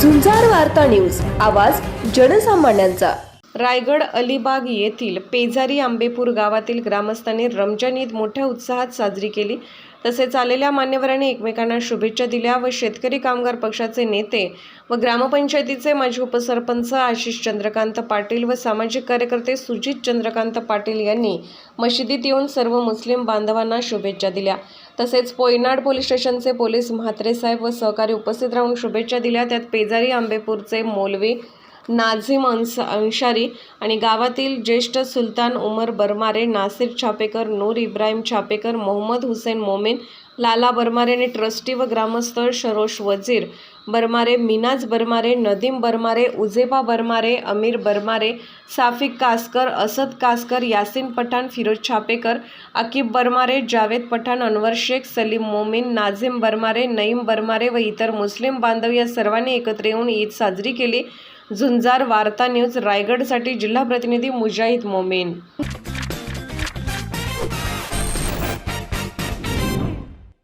झुंजार वार्ता न्यूज आवाज जनसामान्यांचा. रायगड अलिबाग येथील पेजारी आंबेपूर गावातील ग्रामस्थांनी रमजान ईद मोठ्या उत्साहात साजरी केली. तसेच आलेल्या मान्यवरांनी एकमेकांना शुभेच्छा दिल्या व शेतकरी कामगार पक्षाचे नेते व ग्रामपंचायतीचे माजी उपसरपंच आशिष चंद्रकांत पाटील व सामाजिक कार्यकर्ते सुजित चंद्रकांत पाटील यांनी मशिदीत येऊन सर्व मुस्लिम बांधवांना शुभेच्छा दिल्या. तसेच पोयनाड पोलीस स्टेशनचे पोलीस म्हात्रे साहेब व सहकारी उपस्थित राहून शुभेच्छा दिल्या. त्यात पेजारी आंबेपूरचे मोलवी नाझिम अंस अंशारी आणि गावातील ज्येष्ठ सुलतान उमर बरमारे नासिर छापेकर नूर इब्राहिम छापेकर मोहम्मद हुसेन मोमीन लाला बरमारे आणि ट्रस्टी व ग्रामस्थ शरोष वजीर बरमारे मिनाज बरमारे नदीम बरमारे उजेबा बरमारे अमीर बरमारे साफिक कासकर असद कासकर यासिन पठाण फिरोज छापेकर अकीब बरमारे जावेद पठाण अनवर शेख सलीम मोमीन नाझिम बरमारे नईम बरमारे व इतर मुस्लिम बांधव या सर्वांनी एकत्र येऊन ईद साजरी केली. झुंजार वार्ता न्यूज रायगडसाठी जिल्हा प्रतिनिधी मुजाहिद मोमीन.